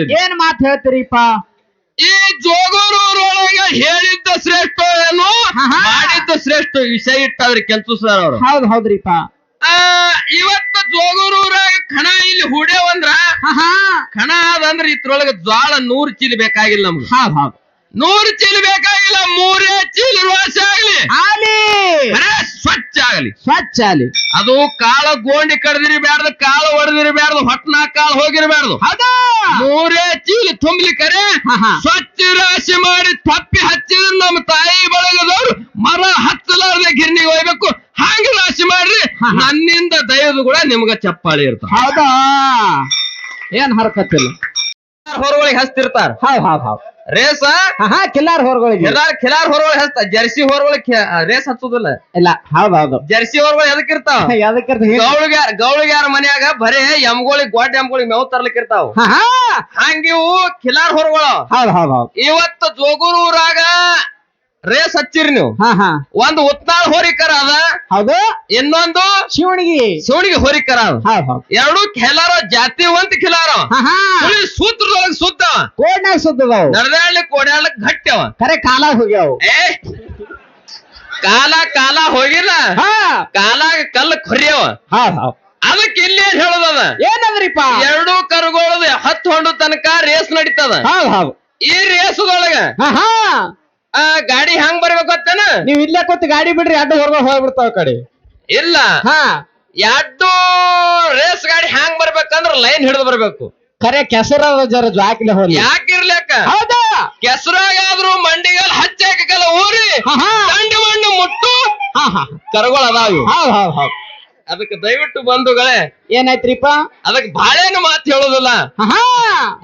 ಏನ್ ಮಾತ್ ಹೇಳ್ತೀರಿಪ್ಪ? ಈ ಜೋಗೂರೊಳಗ ಹೇಳಿದ್ದ ಶ್ರೇಷ್ಠ ಏನು. ಮಾಡಿದ್ದ ಶ್ರೇಷ್ಠ ವಿಷಯ ಇಟ್ಟಾದ್ರೆ ಕೆಲಸ ಸರ್ ಅವರು. ಹೌದ್ ಹೌದ್ರಿಪ್ಪ. ಆ, ಇವತ್ತ ಜೋಗೂರೂರಾಗ ಕಣ ಇಲ್ಲಿ ಹೂಡೇವಂದ್ರ ಹಾ. ಕಣ ಅದಂದ್ರ ಇದ್ರೊಳಗ ಜ್ವಾಳ ನೂರ್ ಚೀಲ ಬೇಕಾಗಿಲ್ಲ ನಮ್ಗೆ. ಹೌದ್ ಹೌದ್. ನೂರ್ ಚೀಲ ಬೇಕಾಗಿಲ್ಲ ಮೂರೇ ಚೀಲ ವಾಸಿ ಆಗಲಿ. ಆಲಿ ಸ್ವಚ್ಛ ಆಗಲಿ. ಸ್ವಚ್ಛ ಆಗಲಿ. ಅದು ಕಾಳ ಗೋಂಡಿ ಕಡ್ದಿರಬಾರ್ದು ಕಾಳು ಹೊಡೆದಿರಬಾರ್ದು ಹೊಟ್ನಾ ಕಾಳು ಹೋಗಿರಬ್ಯಾಡ್ದು ಹೌದಾ? ಮೂರೇ ಚೀಲ ತುಂಬಲಿಕರೆ ಹಾ, ಹಾ. ಸ್ವಚ್ಛ ರಾಶಿ ಮಾಡಿ ತಪ್ಪಿ ಹಚ್ಚಿದ್ರೆ ನಮ್ಮ ತಾಯಿ ಬಳಗದವ್ರು ಮರ ಹತ್ತಲಾರದೆ ಗಿರ್ನಿಗೆ ಹೋಗ್ಬೇಕು. ಹಂಗ ರಾಶಿ ಮಾಡ್ರಿ. ನನ್ನಿಂದ ದಯದು ಕೂಡ ನಿಮ್ಗ ಚಪ್ಪಾಳಿ ಇರ್ತಾವ. ಹೌದಾ? ಏನ್ ಹರಕತ್ತಿಲ್ಲ. ಹೊರಗಳಿಗೆ ಹಚ್ತಿರ್ತಾರ. ಹೌ ಹೌದ್ ರೇಸ? ಹಾ ಕಿಲ್ಲಾರ್ ಹೊರಗಳಿಗೆ ಹೊರಗೊಳಗೆ ಹೊರಗಳಿಗೆ ಹಚ್ತ ಜರ್ಸಿ ಹೊರಗಳಿಗೆ ರೇಸ್ ಹಚ್ಚುದಿಲ್ಲ. ಇಲ್ಲ ಹೌದ್ ಹೌದು. ಜರ್ಸಿ ಹೊರಗಳು ಎದಕ್ಕಿರ್ತಾವ ಯಾವ್ದಕ್ಕೆ ಗೌಳಿಗ್ಯಾರ ಗೌಳಿಗ್ಯಾರ ಮನ್ಯಾಗ ಬರೇ ಎಂಗೋಳಿ ಗೋಡ್ ಎಂಗೋಳಿ ಮೇವ್ ತರ್ಲಿಕ್ ಇರ್ತಾವ. ಹಾ ಹಾ. ಹಂಗಿವು ಖಿಲಾರ್ ಹೊರಗಳು ಹೌದ್ ಹೌದ್ ಹೌದು. ಇವತ್ತು ಜೋಗೂರೂರಾಗ ರೇಸ್ ಹಚ್ಚಿರಿ ನೀವು. ಹಾ ಹಾ. ಒಂದು ಉತ್ನಾಳ್ ಹೋರಿಕರ ಅದ. ಹೌದು. ಇನ್ನೊಂದು ಶಿವಣಿಗೆ. ಶಿವಣಿಗೆ ಹೋರಿಕರ ಅದ. ಹೌದ್ ಹೌದ್. ಎರಡು ಖಿಲಾರ ಜಾತಿವಂತ ಖಿಲಾರ. ಹಾ ಹಾ. ಸೂತ್ರದೊಳಗ ಸುದ್ದ ಕೋಡ್ನಾಗ ಸುದ್ದದವು ನಡೆದಾಡ್ಲಿಕ್ ಓಡಾಡ್ಲಿಕ್ ಗಟ್ಟಿ ಕರೆ ಖರೆ ಹೋಗ್ಯಾವ. ಹೋಗ್ಯಾವು ಏ ಕಾಲ ಕಾಲ ಹೋಗಿಲ್ಲ. ಹಾ. ಕಾಲಾಗ ಕಲ್ಲು ಕೊರಿಯವ. ಹೌದ್ ಹೌದ್. ಅದಕ್ಕೆ ಇಲ್ಲಿ ಏನ್ ಹೇಳೋದದ? ಏನಂದ್ರಿಪ್ಪ? ಎರಡು ಕರುಗಳದ ಹತ್ತು ಹೊಂಡು ತನಕ ರೇಸ್ ನಡೀತದ. ಹೌದ್ ಹೌದ್. ಈ ರೇಸದೊಳಗ ಹಾ ಹಾ. ಆ ಗಾಡಿ ಹೆಂಗ್ ಬರ್ಬೇಕು ಗೊತ್ತೇನ? ನೀವ್ ಇಲ್ಲೇ ಕೂತ್ ಗಾಡಿ ಬಿಡ್ರಿ ಅಡ್ಡ ಹೊರಗೆ ಹೋಗ್ಬಿಡ್ತಾವ ಕಡೆ. ಇಲ್ಲ. ಹಾ. ಎರಡು ರೇಸ್ ಗಾಡಿ ಹ್ಯಾಂಗ್ ಬರ್ಬೇಕಂದ್ರ ಲೈನ್ ಹಿಡಿದು ಬರ್ಬೇಕು. ಖರೆ ಕೆಸರ ಜರ ಜಾಕಿಲೆ ಹೋಗಿ ಯಾಕಿರ್ಲೇಕ? ಹೌದಾ? ಕೆಸರಾಗಾದ್ರೂ ಮಂಡಿಗಲ್ ಹಚ್ಚಾಕಲ್ಲ ಊರಿ. ಹಾ ಹಾ. ದಂಡಿ ಮಣ್ಣು ಮುಟ್ಟು. ಹಾ ಹಾ ಕರುಗಳು ಅದಾವ. ಇವು. ಹೌದ್ ಹೌದ್ ಹೌದ್. ಅದಕ್ಕೆ ದಯವಿಟ್ಟು ಬಂಧುಗಳೇ ಏನಾಯ್ತ್ರಿಪ್ಪ? ಅದಕ್ಕೆ ಬಾಳೆನು ಮಾತು ಹೇಳೋದಿಲ್ಲ. ಹಾ.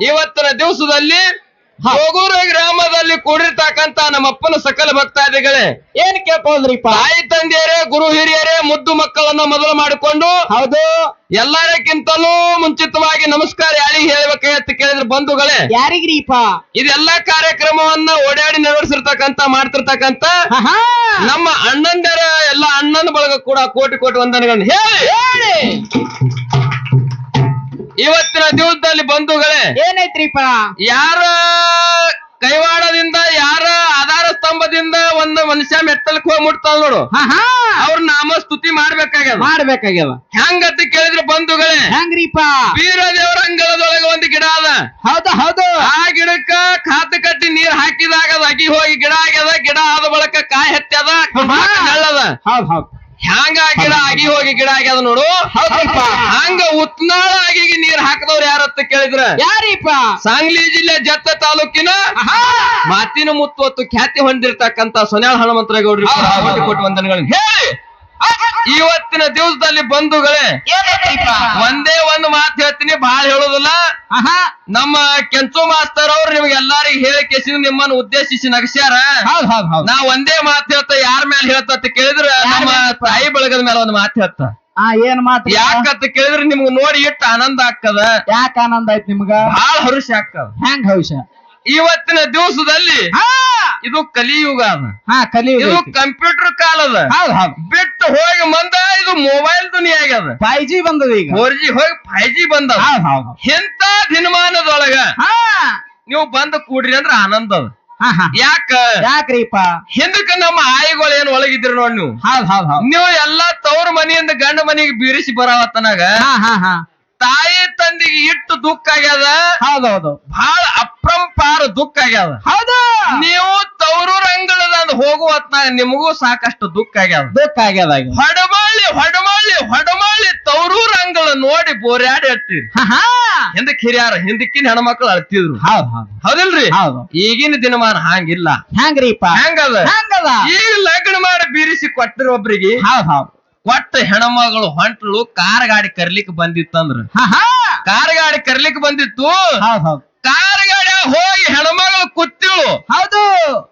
ಇವತ್ತಿನ ದಿವಸದಲ್ಲಿ. ಹೋಗೂರು ಗ್ರಾಮದಲ್ಲಿ ಕೂಡಿರ್ತಕ್ಕಂತ ನಮ್ಮಪ್ಪನ ಸಕಲ ಭಕ್ತಾದಿಗಳೇ ಏನ್ ಕೇಳ್ಕೊಂಡ್ರಿಪ್ಪ ತಾಯಿ ತಂದೆಯರೇ ಗುರು ಹಿರಿಯರೇ ಮುದ್ದು ಮಕ್ಕಳನ್ನ ಮೊದಲು ಮಾಡಿಕೊಂಡು ಹೌದು. ಎಲ್ಲರಕ್ಕಿಂತಲೂ ಮುಂಚಿತವಾಗಿ ನಮಸ್ಕಾರ ಯಾರಿಗೆ ಹೇಳ್ಬೇಕಂತ ಕೇಳಿದ್ರೆ ಬಂಧುಗಳೇ ಯಾರಿಗ್ರಿಪ್ಪ? ಇದೆಲ್ಲಾ ಕಾರ್ಯಕ್ರಮವನ್ನ ಓಡಾಡಿ ನೆರವೇರಿಸಿರ್ತಕ್ಕಂತ ಮಾಡ್ತಿರ್ತಕ್ಕಂತ ನಮ್ಮ ಅಣ್ಣಂದರ ಎಲ್ಲ ಅಣ್ಣನ ಬಳಗ ಕೂಡ ಕೋಟಿ ಕೋಟಿ ವಂದನೆಗಳನ್ನ ಹೇಳಿ. ಹೇಳಿ. ಇವತ್ತಿನ ದಿವಸದಲ್ಲಿ ಬಂಧುಗಳೇ ಏನೈತ್ರಿ ಯಾರ ಕೈವಾಡದಿಂದ ಯಾರ ಆಧಾರ ಸ್ತಂಭದಿಂದ ಒಂದು ಮನುಷ್ಯ ಮೆಟ್ಟಲ್ಕ್ ಹೋಗಿ ಮುಟ್ತಾಳ ನೋಡು ಅವ್ರ ನಾಮ ಸ್ತುತಿ ಮಾಡ್ಬೇಕಾಗ್ಯದ. ಮಾಡ್ಬೇಕಾಗ್ಯದ. ಹೆಂಗಂತ ಕೇಳಿದ್ರೆ ಬಂಧುಗಳೇ? ಹೆಂಗ್ರಿಪ್ಪ? ವೀರ ದೇವರ ಅಂಗಳದೊಳಗೆ ಒಂದು ಗಿಡ ಅದ. ಹೌದು ಹೌದು. ಆ ಗಿಡಕ್ಕ ಖಾತ ಕಟ್ಟಿ ನೀರ್ ಹಾಕಿದಾಗ ಅದ ಅಗಿ ಹೋಗಿ ಗಿಡ ಆಗ್ಯದ. ಗಿಡ ಆದ ಬಳಕ ಕಾಯಿ ಹತ್ತದ ಹೌದ್ ಹೌದ್. ಹ್ಯಾಂಗ ಗಿಡ ಆಗಿ ಹೋಗಿ ಗಿಡ ಆಗ್ಯದ ನೋಡು. ಹೌದಪ್ಪ. ಹಂಗ ಉತ್ನಾಳ ಆಗಿ ನೀರ್ ಹಾಕದವ್ರು ಯಾರತ್ತ ಕೇಳಿದ್ರ? ಯಾರಿಪ್ಪ? ಸಾಂಗ್ಲಿ ಜಿಲ್ಲೆ ಜತ್ತ ತಾಲೂಕಿನ ಮಾತಿನ ಮುತ್ತುವತ್ತು ಖ್ಯಾತಿ ಹೊಂದಿರ್ತಕ್ಕಂತ ಸೊನ್ಯಾಳ ಹನುಮಂತರಾಯ್ ಗೌಡ್ರಿ ಕೋಟಿ ಕೋಟಿ ವಂದನೆಗಳನ್ನು ಹೇಳಿ. ಇವತ್ತಿನ ದಿವಸದಲ್ಲಿ ಬಂಧುಗಳೇ ಒಂದೇ ಒಂದು ಮಾತು ಹೇಳ್ತೀನಿ ಬಹಳ ಹೇಳೋದಿಲ್ಲ. ನಮ್ಮ ಕೆಂಚು ಮಾಸ್ತರ್ ಅವ್ರು ನಿಮ್ಗೆ ಎಲ್ಲಾರಿಗೂ ಹೇಳಿ ಕೇಸಿ ನಿಮ್ಮನ್ನು ಉದ್ದೇಶಿಸಿ ನಗಸ್ಯಾರ? ಹೌದ್ ಹೌದ್ ಹೌದ್. ನಾ ಒಂದೇ ಮಾತು ಹೇಳ್ತ ಯಾರ ಮೇಲೆ ಹೇಳ್ತ ಕೇಳಿದ್ರ ನಮ್ಮ ತಾಯಿ ಬಳಗದ ಮೇಲೆ ಒಂದು ಮಾತು ಹೇಳ್ತ. ಆ ಏನ್ ಮಾತು ಯಾಕಂತ ಕೇಳಿದ್ರೆ ನಿಮ್ಗೆ ನೋಡಿ ಇಟ್ಟು ಆನಂದ ಆಗ್ತದ. ಯಾಕ ಆನಂದ ಆಯ್ತು ನಿಮ್ಗ? ಬಹಳ ಹರುಷ ಆಗ್ತದ. ಹೆಂಗ್ ಹರುಷ? ಇವತ್ತಿನ ದಿವಸದಲ್ಲಿ ಇದು ಕಲಿಯುಗ ಅದ. ಹಾ ಕಲಿಯುಗ ಇದು ಕಂಪ್ಯೂಟರ್ ಕಾಲ ಅದ. ಹೌದ್ ಹೌದ್. ಬಿಟ್ಟು ಹೋಗಿ ಮಂದ ಇದು ಮೊಬೈಲ್ ದುನಿಯಾ ಆಗ್ಯದ. ಫೈವ್ ಜಿ ಬಂದದ ಈಗ. ಫೋರ್ ಜಿ ಹೋಗಿ ಫೈವ್ ಜಿ ಬಂದದ. ಹೌದ್ ಹೌದ್. ಇಂಥ ದಿನಮಾನದೊಳಗ ಹಾ. ನೀವು ಬಂದ ಕೂಡ್ರಿ ಅಂದ್ರ ಆನಂದ ಅದ. ಹಾ ಹಾ. ಯಾಕ? ಯಾಕ್ರೀಪ ಹಿಂದಕ್ಕೆ ನಮ್ಮ ಆಯಿಗಳು ಏನ್ ಒಳಗಿದ್ರಿ ನೋಡ್ ನೀವು. ಹೌದ್ ಹೌದ್ ಹೌದ್. ನೀವು ಎಲ್ಲಾ ತವ್ರ ಮನೆಯಿಂದ ಗಂಡ ಮನೆಗೆ ಬೀರಿಸಿ ಬರಾವತ್ತನಾಗ ಹಾ ಹಾ ಹಾ. ತಾಯಿ ತಂದಿಗೆ ಇಟ್ಟು ದುಃಖ ಆಗ್ಯದ? ಹೌದೌದು. ಹೌದು ಬಹಳ ಅಪ್ರಂಪಾರ ದುಃಖ ಆಗ್ಯದ. ಹೌದು? ನೀವು ತವರು ಅಂಗಳದಂದ್ ಹೋಗುವ ನಿಮಗೂ ಸಾಕಷ್ಟು ದುಃಖ ಆಗ್ಯದ. ದುಃಖ ಆಗ್ಯದ ಹೊಡಮಾಳಿ ಹೊಡಮಾಳಿ ಹೊಡಮಾಳಿ ಹೊಡಮಳ್ಳಿ ತವರೂರ್ ಅಂಗಳ ನೋಡಿ ಬೋರ್ಯಾಡಿ ಹೇಳ್ತೀರಿ ಹಾ ಹಾ. ಹಿಂದಕ್ ಹಿರಿಯಾರ ಹಿಂದಕ್ಕಿನ ಹೆಣ್ಮಕ್ಳು ಅಳ್ತಿದ್ರು. ಹೌದ್ ಹೌದ್. ಹೌದಿಲ್ರಿ? ಹೌದು. ಈಗಿನ ದಿನಮಾನ ಹಂಗಿಲ್ಲ. ಹೆಂಗ್ರಿಪ್ಪ ಹೆಂಗದ ಹೆಂಗದ ಈಗ ಲಗ್ನ ಮಾಡಿ ಬೀರಿಸಿ ಕೊಟ್ಟಿರ ಒಬ್ರಿಗೆ. ಹೌದ್ ಹೌದ್. ಕೊಟ್ಟ ಹೆಣ್ಮಗಳು ಹೊಂಟ್ಲು ಕಾರ್ ಗಾಡಿ ಕರ್ಲಿಕ್ ಬಂದಿತ್ತಂದ್ರ. ಕಾರ್ ಗಾಡಿ ಕರ್ಲಿಕ್ ಬಂದಿತ್ತು. ಕಾರ್ ಗಾಡಿ ಹೋಗಿ ಹೆಣ್ಮಗಳು ಕುತ್ತಿಳು ಹೌದು.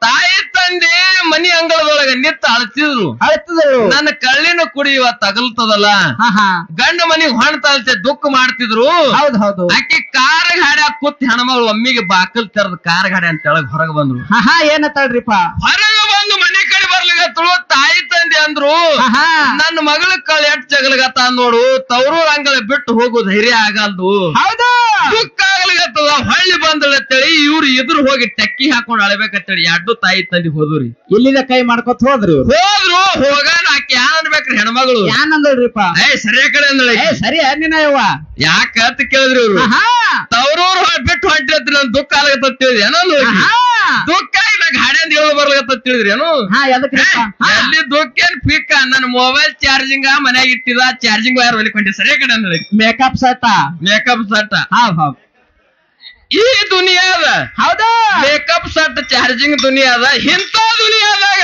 ತಾಯಿ ತಂದೆ ಮನಿ ಅಂಗಳದೊಳಗ ನಿತ್ತ ಅಳ್ತಿದ್ರು. ಅಳ್ತಿದ್ರು. ನನ್ನ ಕಳ್ಳಿನ ಕುಡಿ ಇವತ್ ತಗಲ್ತದಲ್ಲ. ಗಂಡ ಮನಿಗ್ ಹೊಣ್ತಲ್ತೆ ದುಃಖ ಮಾಡ್ತಿದ್ರು. ಹೌದು ಹೌದು. ಆಕೆ ಕಾರ್ ಗಾಡಿ ಕೂತ್ ಹೆಣ್ಮಗಳು ಒಮ್ಮಿಗೆ ಬಾಕಲ್ ತೆರೆದ್ ಕಾರ್ ಗಾಡಿ ಅಂತ ಹೇಳಕ್ ಹೊರಗೆ ಬಂದ್ರು. ಏನತ್ತಳ್ರಿಪ್ಪ ಮನೆ ಕಡೆ ತಾಯಿ ತಂದೆ ಅಂದ್ರು ನನ್ನ ಮಗಳ ಕಳ್ ಎಟ್ ಜಗಲ್ಗತ್ತ ನೋಡು ತವರು ಅಂಗಳ ಬಿಟ್ಟು ಹೋಗು ಧೈರ್ಯ ಆಗಲ್ದು. ಹೌದು. ದುಃಖ ಆಗ್ಲಿಗತ್ತದ ಹಳ್ಳಿ ಬಂದಳತ್ತೇಳಿ ಇವ್ರು ಎದುರು ಹೋಗಿ ಟೆಕ್ಕಿ ಹಾಕೊಂಡು ಅಳಬೇಕಂತೇಳಿ ಎರಡು ತಾಯಿ ತಂದಿ ಹೋದ್ರಿ ಇಲ್ಲಿಂದ ಕೈ ಮಾಡ್ಕೊತ ಹೋದ್ರಿ ಇವ್ರು? ಹೋದ್ರು ಹೋಗಾನ ಆಕೆ ಯಾನ್ ಅನ್ಬೇಕ್ರಿ ಹೆಣ್ಮಗಳು? ಯಾನ್ ಅಂದಳ್ರಿಪ್ಪ? ಏ ಸರಿಯ ಕಡೆ ಅಂದಳ ಏ ಸರಿ ನಿನ್ನ ಯವ್ವ. ಯಾಕ ಅಂತ ಕೇಳಿದ್ರಿ ಇವ್ರು. ಆಹಾ. ತವ್ರವ್ರು ಬಿಟ್ಟು ಹೊಂಟಿರ್ತೀರಿ ನನ್ ದುಃಖ ಆಗತ್ತೇಳಿ ತಿಳಿದ್ರಿ ಏನೋ ಆಹಾ. ದುಃಖ ಗಾಡಿಯಿಂದ ಇಳಿದು ಬರ್ಲತ್ತ ತಿಳಿದ್ರಿ ಏನು? ಹಾ. ಅಲ್ಲಿ ದುಃಖೇನ್ ಪಿಕ್ಕ ನನ್ನ ಮೊಬೈಲ್ ಚಾರ್ಜಿಂಗ್ ಮನ್ಯಾಗ ಇಟ್ಟಿದ ಚಾರ್ಜಿಂಗ್ ವೈರ್ ಹೊಲಿಕೊಂಡಿ ಸರಿಯ ಕಡೆ ಮೇಕಪ್ ಸೆಟ್ ಮೇಕಪ್ ಸಟ್ ಹಾ ಹಾ ಈ ದುನಿಯಾದ ಹೌದಾ. ಮೇಕಪ್ ಸಟ್ ಚಾರ್ಜಿಂಗ್ ದುನಿಯಾದ ಇಂಥ ದುನಿಯಾದಾಗ.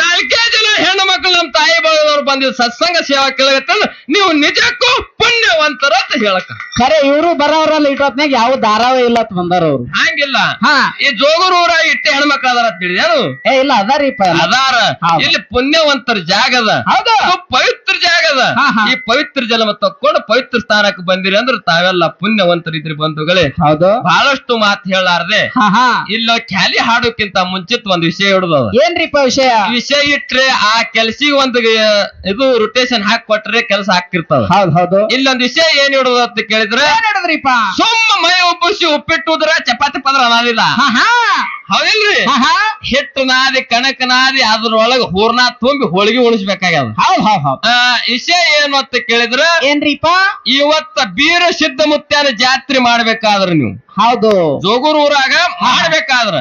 ನಾಲ್ಕೇ ಜನ ಹೆಣ್ಣು ಮಕ್ಕಳು ನಮ್ಮ ತಾಯಿ ಬಳಗದವ್ರು ಬಂದಿದ್ದು ಸತ್ಸಂಗ ಸೇವಾ ಕೇಳಗತ್ತಂದ್ರ ನೀವು ನಿಜಕ್ಕೂ ಪುಣ್ಯವಂತರ ಅಂತ ಹೇಳಕ. ಖರೆ ಇವರು ಬರೋರಲ್ಲ ಇಟ್ಟೊತ್ನಾಗ ಯಾವ ಧಾರಾವಾಹಿ ಇಲ್ಲ ಅಂತ ಬಂದಾರ ಅವ್ರು. ಹಂಗಿಲ್ಲ. ಹಾ. ಈ ಜೋಗರ ಊರ ಇಟ್ಟೆ ಹೆಣ್ಮಕ್ಳು ಅದಾರ ತಿಳಿದೇನು ಏ ಇಲ್ಲ ಅದಾರಿಪ್ಪ ಅದಾರ. ಹೌದು. ಇಲ್ಲಿ ಪುಣ್ಯವಂತರ ಜಾಗ ಹೌದು. ಇದು ಪವಿತ್ರ ಜಾಗ ಹಾ, ಹಾ. ಈ ಪವಿತ್ರ ಜಲಮ ತಕ್ಕೊಂಡು ಪವಿತ್ರ ಸ್ಥಾನಕ್ಕೆ ಬಂದಿರಿ ಅಂದ್ರೆ ತಾವೆಲ್ಲ ಪುಣ್ಯವಂತರಿದ್ರಿ ಬಂಧುಗಳೇ. ಹೌದು. ಬಹಳಷ್ಟು ಮಾತು ಹೇಳಾರ್ದೆ ಹಾ ಹಾ. ಇಲ್ಲ ಖ್ಯಾಲಿ ಹಾಡೋಕ್ಕಿಂತ ಮುಂಚಿತ ಒಂದ್ ವಿಷಯ ಹಿಡಿದ ಏನ್ರಿಪ್ಪ ವಿಷಯ? ವಿಷಯ ಇಟ್ರೆ ಆ ಕೆಲ್ಸಿಗೆ ಒಂದು ಇದು ರೊಟೇಷನ್ ಹಾಕಿ ಕೊಟ್ರೆ ಕೆಲಸ ಹಾಕಿರ್ತದ ಹೌದ್ ಹೌದು. ಇಲ್ಲೊಂದ್ ವಿಷಯ ಏನ್ ಹಿಡುದ ಅಂತ ಕೇಳಿದ್ರೆ ಏನ್ ಹೇಳಿದ್ರಿಪ್ಪ? ಸುಮ್ಮ ಮೈ ಉಬ್ಬಿಸಿ ಉಪ್ಪಿಟ್ಟುದ್ರ ಚಪಾತಿ ಪದ್ರ ಹಾ ಹೌದಿಲ್ರಿ? ಹಿಟ್ಟು ನಾದಿ ಕಣಕ್ ನಾದಿ ಅದ್ರೊಳಗ ಹೂರ್ಣ ತುಂಬಿ ಹೋಳಿಗೆ ಉಣಿಸ್ಬೇಕಾಗ್ಯದ. ಹೌದ್ ಹೌದ್ ಹೌದ್. ಆ ವಿಷಯ ಏನು ಅಂತ ಕೇಳಿದ್ರೆ ಏನ್ರಿಪ್ಪ? ಇವತ್ತ ಬೀರ ಸಿದ್ಧ ಮುತ್ಯಾನ ಜಾತ್ರೆ ಮಾಡ್ಬೇಕಾದ್ರ ನೀವು. ಹೌದು. ಜೋಗೂರ್ ಊರಾಗ ಮಾಡ್ಬೇಕಾದ್ರ.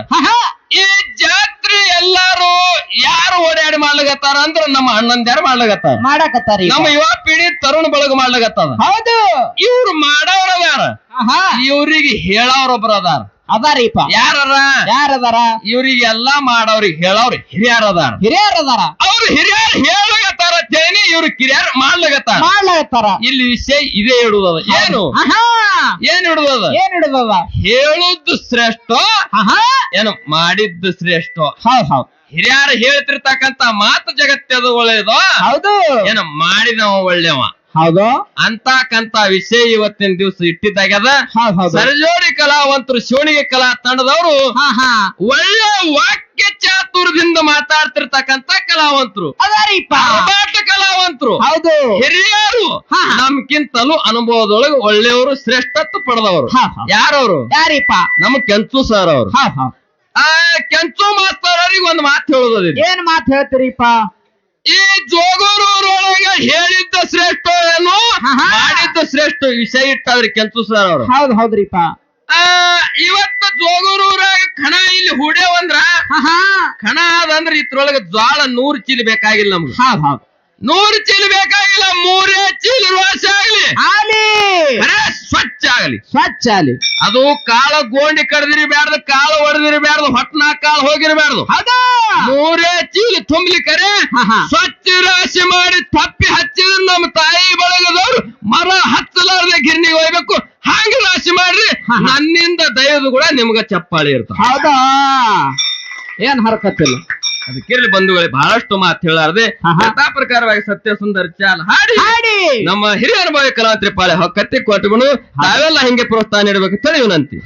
ಈ ಜಾತ್ರೆ ಎಲ್ಲಾರು ಯಾರು ಓಡಾಡಿ ಮಾಡ್ಲಿಕತ್ತಾರ ಅಂದ್ರ ನಮ್ಮ ಅಣ್ಣಂದ್ಯಾರ ಮಾಡ್ಲಿಕತ್ತಾರ? ಮಾಡಕತ್ತಾರ ನಮ್ಮ ಯುವ ಪೀಳಿ ತರುಣ ಬಳಗ ಮಾಡ್ಲಿಕತ್ತದ. ಹೌದು. ಇವ್ರು ಮಾಡವ್ರ ಅದಾರ. ಇವ್ರಿಗೆ ಹೇಳವ್ರೊಬ್ರ ಅದಾರ. ಅದಾರೀಪ ಯಾರ ಯಾರದಾರ? ಇವ್ರಿಗೆಲ್ಲಾ ಮಾಡವ್ರಿಗೆ ಹೇಳವ್ರಿ ಹಿರಿಯರ್ ಅದಾರ. ಹಿರಿಯರ್ ಅದಾರ. ಅವ್ರು ಹಿರಿಯರ್ ಹೇಳಗತ್ತಾರ ತೇನಿ ಇವ್ರು ಕಿರಿಯರ್ ಮಾಡ್ಲಾಗತ್ತಾರ ಮಾಡ್ಲಾಗತ್ತಾರ ಇಲ್ಲಿ ವಿಷಯ ಇದೇ ಇಡುವುದ ಏನು? ಆಹಾ. ಏನ್ ಇಡುವುದ ಏನ್ ಹಿಡಿದದ ಹೇಳುದು ಶ್ರೇಷ್ಠ? ಆಹಾ. ಏನು? ಮಾಡಿದ್ದು ಶ್ರೇಷ್ಠ? ಹೌದ್ ಹೌದ್. ಹಿರಿಯರು ಹೇಳ್ತಿರ್ತಕ್ಕಂತ ಮಾತು ಜಗತ್ತದು ಒಳ್ಳೇದು? ಹೌದು. ಏನು? ಮಾಡಿದವ ಒಳ್ಳೆವ. ಹೌದು. ಅಂತಕ್ಕಂತ ವಿಷಯ ಇವತ್ತಿನ ದಿವಸ ಇಟ್ಟಿದ್ದಾಗ್ಯದ. ಹೌದ್ ಹೌದು. ಸರಜೋಡಿ ಕಲಾವಂತರು ಶಿವಣಿಗೆ ಕಲಾ ತಂಡದವರು ಹಾ ಹಾ. ಒಳ್ಳೆ ವಾಕ್ಯ ಚಾತುರ್ಯದಿಂದ ಮಾತಾಡ್ತಿರ್ತಕ್ಕಂತ ಕಲಾವಂತರು. ಅದಾರಿಪ್ಪ ಅರಬಾಟ ಕಲಾವಂತರು. ಹೌದು. ಹಿರಿಯರು. ಹಾ. ನಮ್ಗಿಂತಲೂ ಅನುಭವದೊಳಗೆ ಒಳ್ಳೆಯವರು ಶ್ರೇಷ್ಠತ್ವ ಪಡೆದವರು. ಹಾ ಹಾ. ಯಾರವರು? ಯಾರಿಪ್ಪ ನಮ್ ಕೆಂಚು ಸರ್ ಅವರು ಹೌದ್ ಹೌದ್ ಆ ಕೆಂಚು ಮಾಸ್ತರ್ ಅವ್ರಿಗೆ ಒಂದು ಮಾತು ಹೇಳುದ್ರಿ ಏನ್ ಮಾತು ಹೇಳ್ತೀರಿಪ್ಪ ಈ ಜೋಗರೂರೊಳಗೆ ಹೇಳಿದ್ದ ಶ್ರೇಷ್ಠ ಏನು. ಮಾಡಿದ್ದ ಶ್ರೇಷ್ಠ ವಿಷಯ ಇಟ್ಟವ್ರಿ ಕೆಂಚು ಸರ್ ಅವರು ಹೌದ್ ಹೌದ್ರಿಪ್ಪ ಆ ಇವತ್ತ ಜೋಗೂರೂರಾಗ ಕಣ ಇಲ್ಲಿ ಹೂಡೇವಂದ್ರ ಹಾ ಹಾ. ಕಣ ಅದಂದ್ರ ಇದ್ರೊಳಗ ಜ್ವಾಳ ನೂರ್ ಚೀಲ ಬೇಕಾಗಿಲ್ಲ ನಮ್ಗೆ. ಹೌದ್ ಹೌದ್. ನೂರು ಚೀಲ ಬೇಕಾಗಿಲ್ಲ ಮೂರೇ ಚೀಲ ವಾಸಿ ಆಗ್ಲಿ. ಆಲಿ ಸ್ವಚ್ಛ ಆಗಲಿ. ಸ್ವಚ್ಛ ಆಲಿ ಅದು ಕಾಳ ಗೋಂಡಿ ಕಡ್ದಿರಬ್ಯಾರ್ದು ಕಾಳು ಹೊಡೆದಿರಬ್ಯಾರ್ದು ಹೊಟ್ನಾ ಕಾಳು ಹೋಗಿರಬ್ಯಾರ್ದು ಹೌದಾ? ಮೂರೇ ಚೀಲ ತುಂಬಲಿ ಕರೆ ಹಾ ಹಾ. ಸ್ವಚ್ಛ ರಾಶಿ ಮಾಡಿ ತಪ್ಪಿ ಹಚ್ಚಿದ್ರೆ ನಮ್ಮ ತಾಯಿ ಬಳಗದವ್ರು ಮರ ಹಚ್ಚಲಾರ್ದೆ ಗಿರ್ನಿಗೆ ಹೋಗ್ಬೇಕು. ಹಾಗೆ ರಾಶಿ ಮಾಡ್ರಿ. ನನ್ನಿಂದ ದಯದು ಕೂಡ ನಿಮ್ಗ ಚಪ್ಪಾಳಿ ಇರ್ತಾವ. ಹೌದಾ? ಏನ್ ಹರಕತ್ತಿಲ್ಲ. ಅದಕ್ಕಿರ್ಲಿ ಬಂಧುಗಳೇ ಬಹಳಷ್ಟು ಮಾತು ಹೇಳಾರದೆ ಕಥಾ ಪ್ರಕಾರವಾಗಿ ಸತ್ಯ ಸುಂದರ ಚಾಲ್ ಹಾಡಿ. ಹಾಡಿ. ನಮ್ಮ ಹಿರಿಯ ಅನುಭವಿ ಕಲಾವಂತರಿ ಪಾಳೆ ಕತ್ತಿ ಕೊಟ್ಟುಗಳು ತಾವೆಲ್ಲ ಹಿಂಗೆ ಪ್ರೋತ್ಸಾಹ ನೀಡಬೇಕು ತಿಳಿಯುವಂತಿ